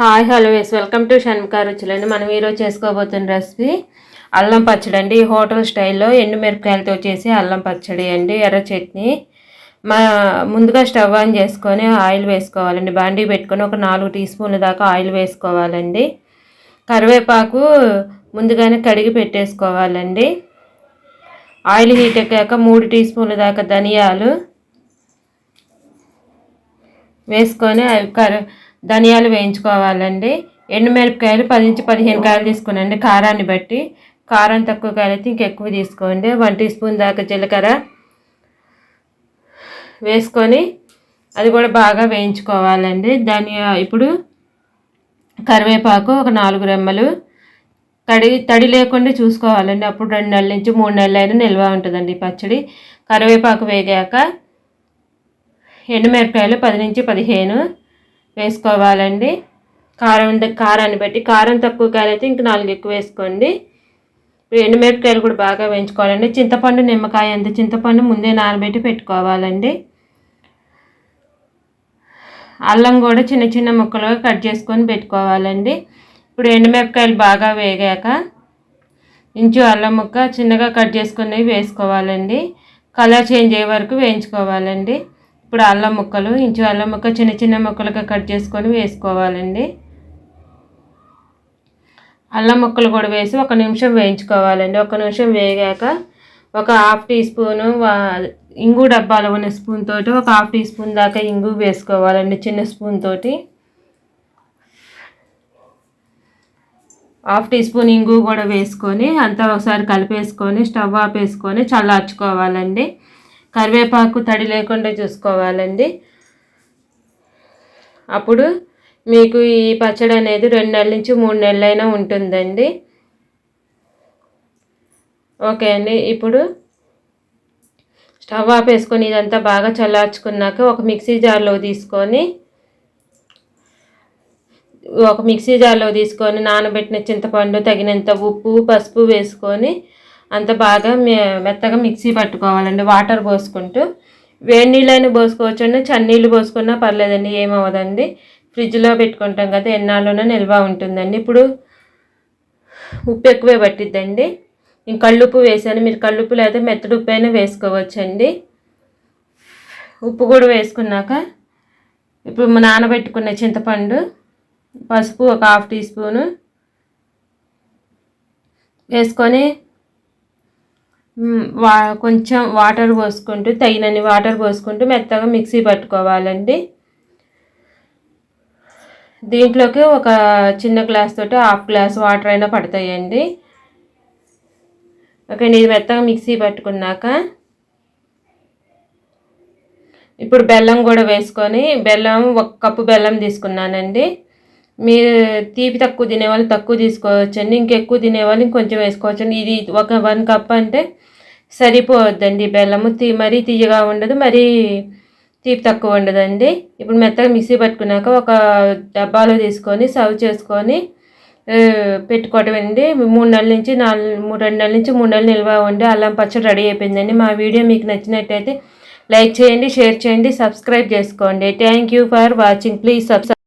Hi hello yes welcome to Shanmukha రుచులండి మనం ఈరోజు చేసుకోబోతున్న recipe అల్లం పచ్చడి అండి. హోటల్ స్టైల్లో ఎండుమిరపకాయలతో చేసి అల్లం పచ్చడి అండి. ఎర్ర చట్నీ. మా ముందుగా స్టవ్ ఆన్ చేసుకొని ఆయిల్ వేసుకోవాలండి. బాండీ పెట్టుకొని ఒక నాలుగు టీ స్పూన్ల దాకా ఆయిల్ వేసుకోవాలండి. కరివేపాకు ముందుగానే కడిగి పెట్టేసుకోవాలండి. ఆయిల్ హీట్ ఎక్కాక మూడు టీ స్పూన్ల దాకా ధనియాలు వేసుకొని అవి కర ధనియాలు వేయించుకోవాలండి. ఎండుమిరపకాయలు పది నుంచి పదిహేను కాయలు తీసుకోనండి కారాన్ని బట్టి. కారం తక్కువ కాయలు అయితే ఇంకెక్కువ తీసుకోండి. వన్ టీ స్పూన్ దాకా జీలకర్ర వేసుకొని అది కూడా బాగా వేయించుకోవాలండి. ధనియా ఇప్పుడు కరివేపాకు ఒక నాలుగు రెమ్మలు. తడి తడి లేకుండా చూసుకోవాలండి. అప్పుడు రెండు నెలల నుంచి మూడు నెలలు అయినా నిల్వ ఉంటుందండి పచ్చడి. కరివేపాకు వేగాక ఎండుమిరపకాయలు పది నుంచి పదిహేను. వేసుకోవాలండి. కారం కారాన్ని బట్టి కారం తక్కువ కాయలైతే ఇంక నాలుగు ఎక్కువ వేసుకోండి. ఎండుమిరపకాయలు కూడా బాగా వేయించుకోవాలండి. చింతపండు నిమ్మకాయ అంత. చింతపండు ముందే నానబెట్టి పెట్టుకోవాలండి. అల్లం కూడా చిన్న చిన్న ముక్కలుగా కట్ చేసుకొని పెట్టుకోవాలండి. ఇప్పుడు ఎండుమిరపకాయలు బాగా వేగాక ఇంచు అల్లం ముక్క చిన్నగా కట్ చేసుకుని వేసుకోవాలండి. కలర్ చేంజ్ అయ్యే వరకు వేయించుకోవాలండి. ఇప్పుడు అల్లం ముక్కలు ఇంచు అల్లం ముక్క చిన్న చిన్న ముక్కలుగా కట్ చేసుకొని వేసుకోవాలండి. అల్లం ముక్కలు కూడా వేసి ఒక నిమిషం వేయించుకోవాలండి. ఒక నిమిషం వేగాక ఒక హాఫ్ టీ స్పూను ఇంగు డబ్బాలో ఉన్న స్పూన్ తోటి ఒక హాఫ్ టీ స్పూన్ దాకా ఇంగు వేసుకోవాలండి చిన్న స్పూన్ తోటి. హాఫ్ టీ స్పూన్ ఇంగు కూడా వేసుకొని అంతా ఒకసారి కలిపేసుకొని స్టవ్ ఆపేసుకొని చల్లార్చుకోవాలండి. కరివేపాకు తడి లేకుండా చూసుకోవాలండి. అప్పుడు మీకు ఈ పచ్చడి అనేది రెండు నెలల నుంచి మూడు నెలలైనా ఉంటుందండి. ఓకే అండి ఇప్పుడు స్టవ్ ఆపేసుకొని ఇదంతా బాగా చల్లార్చుకున్నాక ఒక మిక్సీ జార్లో తీసుకొని ఒక మిక్సీ జార్లో తీసుకొని నానబెట్టిన చింతపండు తగినంత ఉప్పు పసుపు వేసుకొని అంత బాగా మెత్తగా మిక్సీ పట్టుకోవాలండి. వాటర్ పోసుకుంటూ వేడి నీళ్ళైనా పోసుకోవచ్చు అండి చన్నీళ్ళు పోసుకున్నా పర్లేదండి ఏమవ్వదండి. ఫ్రిడ్జ్లో పెట్టుకుంటాం కదా ఎన్నాళ్ళునో నిల్వ ఉంటుందండి. ఇప్పుడు ఉప్పు ఎక్కువే పట్టిద్దండి. ఇంక కళ్ళుప్పు వేసాను మీరు కళ్ళుప్పు లేదా మెత్తడి ఉప్పు అయినా వేసుకోవచ్చండి. ఉప్పు కూడా వేసుకున్నాక ఇప్పుడు నానబెట్టుకున్న చింతపండు పసుపు ఒక హాఫ్ టీ స్పూను వేసుకొని వా కొంచెం వాటర్ పోసుకుంటూ తగినన్ని వాటర్ పోసుకుంటూ మెత్తగా మిక్సీ పట్టుకోవాలండి. దీంట్లోకి ఒక చిన్న గ్లాస్ తోటి హాఫ్ గ్లాస్ వాటర్ అయినా పడతాయండి. ఓకే ఇది మెత్తగా మిక్సీ పట్టుకున్నాక ఇప్పుడు బెల్లం కూడా వేసుకొని బెల్లం ఒక కప్పు బెల్లం తీసుకున్నానండి. మీరు తీపి తక్కువ తినేవాళ్ళు తక్కువ తీసుకోవచ్చండి. ఇంకెక్కువ తినేవాళ్ళు ఇంకొంచెం వేసుకోవచ్చండి. ఇది ఒక వన్ కప్ అంటే సరిపోవద్దండి. బెల్లము తీ మరీ తీయగా ఉండదు మరీ తీపి తక్కువ ఉండదండి. ఇప్పుడు మెత్తగా మిక్సీ పట్టుకున్నాక ఒక డబ్బాలో తీసుకొని సర్వ్ చేసుకొని పెట్టుకోవటం అండి మూడు నెలల నుంచి నాలుగు మూడు రెండు నెలల నుంచి మూడు నెలలు నిల్వ ఉండి అల్లం పచ్చడి రెడీ అయిపోయిందండి. మా వీడియో మీకు నచ్చినట్టయితే లైక్ చేయండి షేర్ చేయండి సబ్స్క్రైబ్ చేసుకోండి. Thank you for watching. Please subscribe